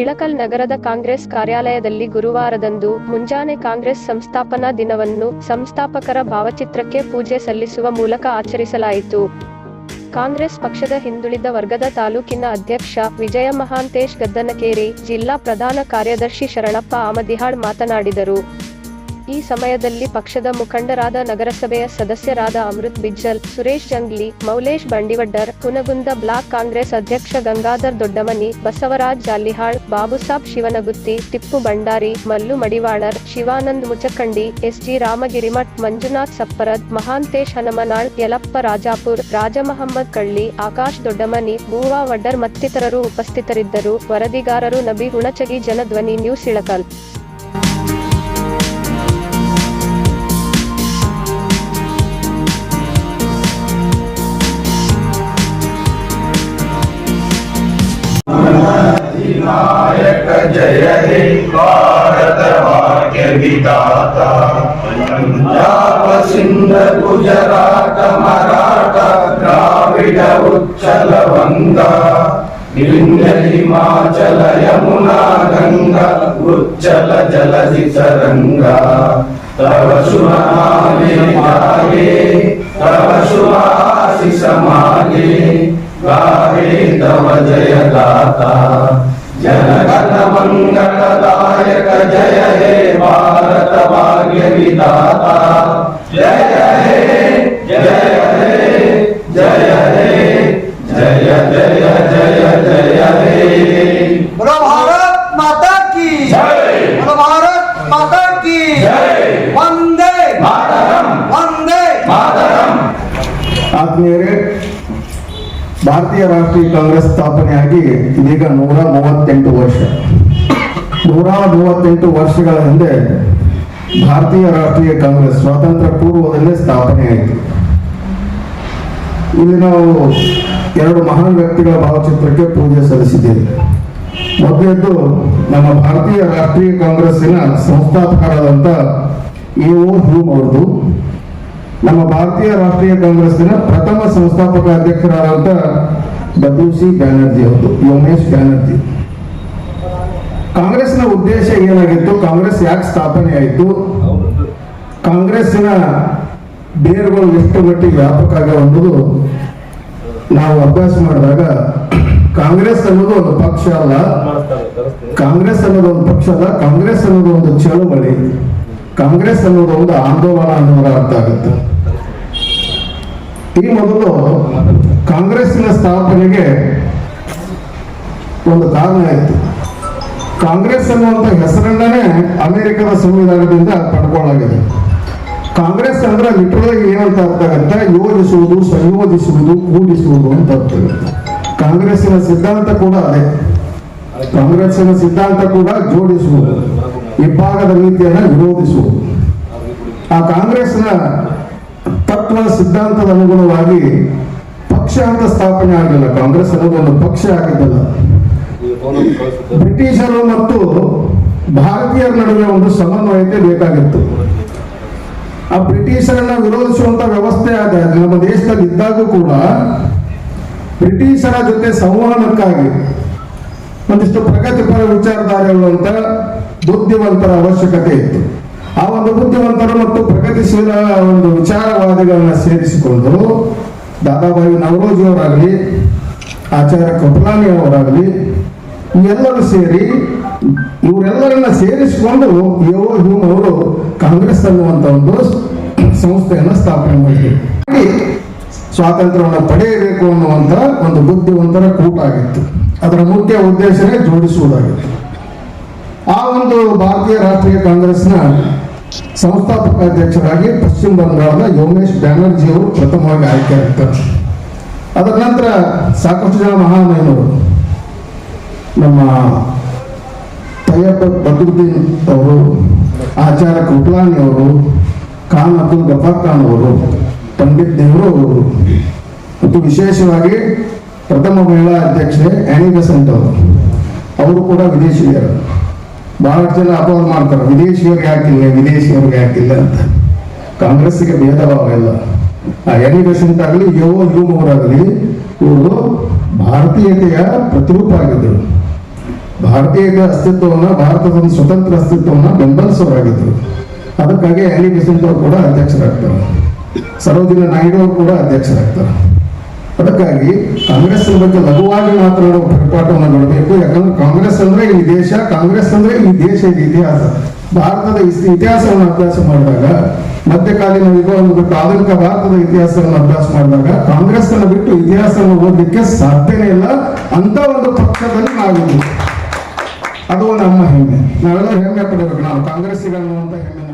ಇಳಕಲ್ ನಗರದ ಕಾಂಗ್ರೆಸ್ ಕಾರ್ಯಾಲಯದಲ್ಲಿ ಗುರುವಾರದಂದು ಮುಂಜಾನೆ ಕಾಂಗ್ರೆಸ್ ಸಂಸ್ಥಾಪನಾ ದಿನವನ್ನು ಸಂಸ್ಥಾಪಕರ ಭಾವಚಿತ್ರಕ್ಕೆ ಪೂಜೆ ಸಲ್ಲಿಸುವ ಮೂಲಕ ಆಚರಿಸಲಾಯಿತು. ಕಾಂಗ್ರೆಸ್ ಪಕ್ಷದ ಹಿಂದುಳಿದ ವರ್ಗದ ತಾಲೂಕಿನ ಅಧ್ಯಕ್ಷ ವಿಜಯ ಮಹಾಂತೇಶ್ ಗದ್ದನಕೇರಿ ಜಿಲ್ಲಾ ಪ್ರಧಾನ ಕಾರ್ಯದರ್ಶಿ ಶರಣಪ್ಪ ಆಮದಿಹಾಳ್ ಮಾತನಾಡಿದರು. ಈ ಸಮಯದಲ್ಲಿ ಪಕ್ಷದ ಮುಖಂಡರಾದ ನಗರಸಭೆಯ ಸದಸ್ಯರಾದ ಅಮೃತ್ ಬಿಜ್ಜಲ್, ಸುರೇಶ್ ಜಂಗ್ಲಿ, ಮೌಲೇಶ್ ಬಂಡಿವಡ್ಡರ್, ಕುನಗುಂದ ಬ್ಲಾಕ್ ಕಾಂಗ್ರೆಸ್ ಅಧ್ಯಕ್ಷ ಗಂಗಾಧರ್ ದೊಡ್ಡಮನಿ, ಬಸವರಾಜ್ ಜಾಲಿಹಾಳ್ ಬಾಬುಸಾಬ್ ಶಿವನಗುತ್ತಿ, ಟಿಪ್ಪು ಭಂಡಾರಿ, ಮಲ್ಲು ಮಡಿವಾಳರ್, ಶಿವಾನಂದ್ ಮುಚಕಂಡಿ ಎಸ್ಜಿ ರಾಮಗಿರಿಮಠ್, ಮಂಜುನಾಥ್ ಸಪ್ಪರದ್, ಮಹಾಂತೇಶ್ ಹನಮನಾಳ್, ಯಲಪ್ಪ ರಾಜಾಪುರ್ ರಾಜ ಮಹಮ್ಮದ್ ಕಳ್ಳಿ, ಆಕಾಶ್ ದೊಡ್ಡಮನಿ, ಭೂವಾ ವಡ್ಡರ್ ಮತ್ತಿತರರು ಉಪಸ್ಥಿತರಿದ್ದರು. ವರದಿಗಾರರು ನಬಿ ಹುಣಚಗಿ ಜನಧ್ವನಿ ನ್ಯೂಸ್ ಇಳಕಲ್. नायक जय हे भारत भाग्य विधाता पंजाब सिंध गुजरात मराठा द्राविड उच्चल वंगा विंध्य हिमाचल यमुना गंगा उच्चल जलधि तरंगा तव शुभ नामे गाहे तव शुभ आशीष मागे गाहे तव जय गाता जनगणमङ्गलदायक जय हे भारतभाग्यविदाता जय हे जय हे जय हे जय जय जय जय हे बोलो भारत माता की जय भारत माता की जय वंदे मातरम वंदे मातरम आत्मीय ಭಾರತೀಯ ರಾಷ್ಟ್ರೀಯ ಕಾಂಗ್ರೆಸ್ ಸ್ಥಾಪನೆಯಾಗಿ ಇದೀಗ ನೂರ ಮೂವತ್ತೆಂಟು ವರ್ಷ. ನೂರ ಮೂವತ್ತೆಂಟು ವರ್ಷಗಳ ಹಿಂದೆ ಭಾರತೀಯ ರಾಷ್ಟ್ರೀಯ ಕಾಂಗ್ರೆಸ್ ಸ್ವಾತಂತ್ರ್ಯ ಪೂರ್ವದಲ್ಲೇ ಸ್ಥಾಪನೆಯಾಯಿತು. ಇಲ್ಲಿ ನಾವು ಎರಡು ಮಹಾನ್ ವ್ಯಕ್ತಿಗಳ ಭಾವಚಿತ್ರಕ್ಕೆ ಪೂಜೆ ಸಲ್ಲಿಸಿದ್ದೇವೆ. ಮೊದಲದ್ದು ನಮ್ಮ ಭಾರತೀಯ ರಾಷ್ಟ್ರೀಯ ಕಾಂಗ್ರೆಸ್ಸಿನ ಸಂಸ್ಥಾಪಕರಾದಂಥ ಇ ಓ ಹ್ಯೂಮ್ ಅವ್ರದ್ದು ನಮ್ಮ ಭಾರತೀಯ ರಾಷ್ಟ್ರೀಯ ಕಾಂಗ್ರೆಸ್ಸಿನ ಪ್ರಥಮ ಸಂಸ್ಥಾಪಕ ಅಧ್ಯಕ್ಷರಾದಂಥ ಡಬ್ಲ್ಯೂ ಸಿ ಬ್ಯಾನರ್ಜಿ ಅವರು, ಯೋಮೇಶ್ ಬ್ಯಾನರ್ಜಿ. ಕಾಂಗ್ರೆಸ್ನ ಉದ್ದೇಶ ಏನಾಗಿತ್ತು? ಕಾಂಗ್ರೆಸ್ ಯಾಕೆ ಸ್ಥಾಪನೆ ಆಯಿತು? ಕಾಂಗ್ರೆಸ್ಸಿನ ಬೇರುಗಳು ಎಷ್ಟು ಮಟ್ಟಿಗೆ ವ್ಯಾಪಕ ಆಗ್ಯಾವ ಅನ್ನೋದು ನಾವು ಅಭ್ಯಾಸ ಮಾಡಿದಾಗ, ಕಾಂಗ್ರೆಸ್ ಅನ್ನೋದು ಒಂದು ಪಕ್ಷ ಅಲ್ಲ. ಕಾಂಗ್ರೆಸ್ ಅನ್ನೋದು ಒಂದು ಪಕ್ಷ ಅಲ್ಲ. ಕಾಂಗ್ರೆಸ್ ಅನ್ನೋದು ಒಂದು ಚಳುವಳಿ. ಕಾಂಗ್ರೆಸ್ ಅನ್ನೋದು ಒಂದು ಆಂದೋಲನ ಅನ್ನೋದು ಅರ್ಥ ಆಗುತ್ತೆ. ಈ ಮೊದಲು ಕಾಂಗ್ರೆಸ್ನ ಸ್ಥಾಪನೆಗೆ ಒಂದು ಕಾರಣ ಇತ್ತು. ಕಾಂಗ್ರೆಸ್ ಅನ್ನುವಂಥ ಹೆಸರನ್ನೇ ಅಮೆರಿಕದ ಸಂವಿಧಾನದಿಂದ ಪಡ್ಕೊಳ್ಳಾಗಿದೆ ಕಾಂಗ್ರೆಸ್ ಅಂದ್ರೆ ಲಿಟ್ರಲಾಗಿ ಏನಂತ ಅರ್ಥ ಆಗುತ್ತೆ? ಯೋಜಿಸುವುದು, ಸಂಯೋಜಿಸುವುದು, ಕೂಡಿಸುವುದು ಅಂತ ಅರ್ಥ ಕಾಂಗ್ರೆಸ್ಸಿನ ಸಿದ್ಧಾಂತ ಕೂಡ ಅದೇ. ಕಾಂಗ್ರೆಸ್ಸಿನ ಸಿದ್ಧಾಂತ ಕೂಡ ಜೋಡಿಸುವುದು. ಇಬ್ಬಾಗದ ರೀತಿಯನ್ನ ವಿರೋಧಿಸುವುದು. ಆ ಕಾಂಗ್ರೆಸ್ನ ತತ್ವ ಸಿದ್ಧಾಂತದ ಅನುಗುಣವಾಗಿ ಪಕ್ಷ ಅಂತ ಸ್ಥಾಪನೆ ಆಗಲಿಲ್ಲ ಕಾಂಗ್ರೆಸ್ ಅನ್ನೋದು ಒಂದು ಪಕ್ಷ ಆಗಿದ್ದಲ್ಲ. ಬ್ರಿಟಿಷರು ಮತ್ತು ಭಾರತೀಯರ ನಡುವೆ ಒಂದು ಸಮನ್ವಯತೆ ಬೇಕಾಗಿತ್ತು. ಆ ಬ್ರಿಟಿಷರನ್ನ ವಿರೋಧಿಸುವಂತ ವ್ಯವಸ್ಥೆ ಆದ ನಮ್ಮ ದೇಶದಲ್ಲಿ ಇದ್ದಾಗೂ ಕೂಡ ಬ್ರಿಟಿಷರ ಜೊತೆ ಸಂವಹನಕ್ಕಾಗಿ ಒಂದಿಷ್ಟು ಪ್ರಗತಿಪರ ವಿಚಾರಧಾರೆಗಳು ಅಂತ ಬುದ್ಧಿವಂತರ ಅವಶ್ಯಕತೆ ಇತ್ತು. ಆ ಒಂದು ಬುದ್ಧಿವಂತರು ಮತ್ತು ಪ್ರಗತಿಶೀಲ ಒಂದು ವಿಚಾರವಾದಿಗಳನ್ನ ಸೇರಿಸಿಕೊಂಡು ದಾದಾಬಾಯಿ ನವರೋಜಿ ಅವರಾಗಲಿ ಆಚಾರ್ಯ ಕೃಪಲಾನಿ ಅವರಾಗಲಿ ಎಲ್ಲರೂ ಸೇರಿ ಇವರೆಲ್ಲರನ್ನ ಸೇರಿಸಿಕೊಂಡು ಯೋ ಹ್ಯೂಮ್ ಅವರು ಕಾಂಗ್ರೆಸ್ ಅನ್ನುವಂಥ ಒಂದು ಸಂಸ್ಥೆಯನ್ನು ಸ್ಥಾಪನೆ ಮಾಡಿದ್ರು. ಮಾಡಿ ಸ್ವಾತಂತ್ರ್ಯವನ್ನು ಪಡೆಯಬೇಕು ಅನ್ನುವಂಥ ಒಂದು ಬುದ್ಧಿವಂತರ ಕೂಟ ಆಗಿತ್ತು. ಅದರ ಮುಖ್ಯ ಉದ್ದೇಶವೇ ಜೋಡಿಸುವುದಾಗಿತ್ತು. ಆ ಒಂದು ಭಾರತೀಯ ರಾಷ್ಟ್ರೀಯ ಕಾಂಗ್ರೆಸ್ನ ಸಂಸ್ಥಾಪಕ ಅಧ್ಯಕ್ಷರಾಗಿ ಪಶ್ಚಿಮ ಬಂಗಾಳದ ಯೋಮೇಶ್ ಬ್ಯಾನರ್ಜಿ ಅವರು ಪ್ರಥಮವಾಗಿ ಆಯ್ಕೆಯಾಗ್ತಾರೆ ಅದರ ನಂತರ ಸಾಕಷ್ಟು ಜನ ಮಹಾಮಹಿಮರು ನಮ್ಮ ತಯ್ಯಪ್ಪ ಬದ್ರುದ್ದೀನ್ ಅವರು ಆಚಾರ ಕೃಪಲಾನಿ ಅವರು, ಖಾನ್ ಅಬ್ದುಲ್ ಗಫಾರ್ ಖಾನ್ ಅವರು, ಪಂಡಿತ್ ನೆಹರು ಅವರು, ಮತ್ತು ವಿಶೇಷವಾಗಿ ಪ್ರಥಮ ಮಹಿಳಾ ಅಧ್ಯಕ್ಷೆ ಆ್ಯನಿ ಬೆಸೆಂಟ್ ಅವರು. ಅವರು ಕೂಡ ವಿದೇಶಿಯರು ಬಹಳಷ್ಟು ಜನ ಅಪವಾದ ಮಾಡ್ತಾರೆ. ವಿದೇಶಿಯವ್ರಿಗೆ ಯಾಕಿಲ್ಲ ವಿದೇಶಿಯವ್ರಿಗೆ ಯಾಕಿಲ್ಲ ಅಂತ. ಕಾಂಗ್ರೆಸ್ಸಿಗೆ ಭೇದ ಭಾವ ಇಲ್ಲ. ಆ ಬೆಸೆಂಟ್ ಆಗಲಿ ಯೋ ಯು ಮೂರಾಗಲಿ ಇವರು ಭಾರತೀಯತೆಯ ಪ್ರತಿರೂಪ ಆಗಿದ್ದರು ಭಾರತೀಯ ಅಸ್ತಿತ್ವವನ್ನ, ಭಾರತದ ಒಂದು ಸ್ವತಂತ್ರ ಅಸ್ತಿತ್ವವನ್ನ ಬೆಂಬಲಿಸೋರಾಗಿದ್ರು. ಅದಕ್ಕಾಗಿ ಆನಿ ಬೆಸೆಂಟ್ ಅವರು ಕೂಡ ಅಧ್ಯಕ್ಷರಾಗ್ತಾರೆ ಸರೋಜಿನಿ ನಾಯ್ಡು ಅವರು ಕೂಡ ಅಧ್ಯಕ್ಷರಾಗ್ತಾರೆ ಅದಕ್ಕಾಗಿ ಕಾಂಗ್ರೆಸ್ ಬಗ್ಗೆ ಲಘುವಾಗಿ ಮಾತನಾಡುವ ಪರಿಪಾಠವನ್ನು ನೋಡಬೇಕು. ಯಾಕಂದ್ರೆ ಕಾಂಗ್ರೆಸ್ ಅಂದ್ರೆ ಈ ದೇಶ, ಕಾಂಗ್ರೆಸ್ ಅಂದ್ರೆ ಈ ದೇಶದ ಇತಿಹಾಸ. ಭಾರತದ ಇತಿಹಾಸವನ್ನು ಅಭ್ಯಾಸ ಮಾಡಿದಾಗ, ಮಧ್ಯಕಾಲೀನ ಯುಗವನ್ನು ಬಿಟ್ಟು ಆಧುನಿಕ ಭಾರತದ ಇತಿಹಾಸವನ್ನು ಅಭ್ಯಾಸ ಮಾಡಿದಾಗ ಕಾಂಗ್ರೆಸ್ ಅನ್ನು ಬಿಟ್ಟು ಇತಿಹಾಸವನ್ನು ಓದಲಿಕ್ಕೆ ಸಾಧ್ಯನೇ ಇಲ್ಲ. ಅಂತ ಒಂದು ಪಕ್ಷದಲ್ಲಿ ನಾವಿದ್ದೀವಿ. ಅದು ನಮ್ಮ ಹೆಮ್ಮೆ. ನಾವೆಲ್ಲ ಹೆಮ್ಮೆ ಪಡಬೇಕು. ನಾವು ಅಂತ ಹೆಮ್ಮೆ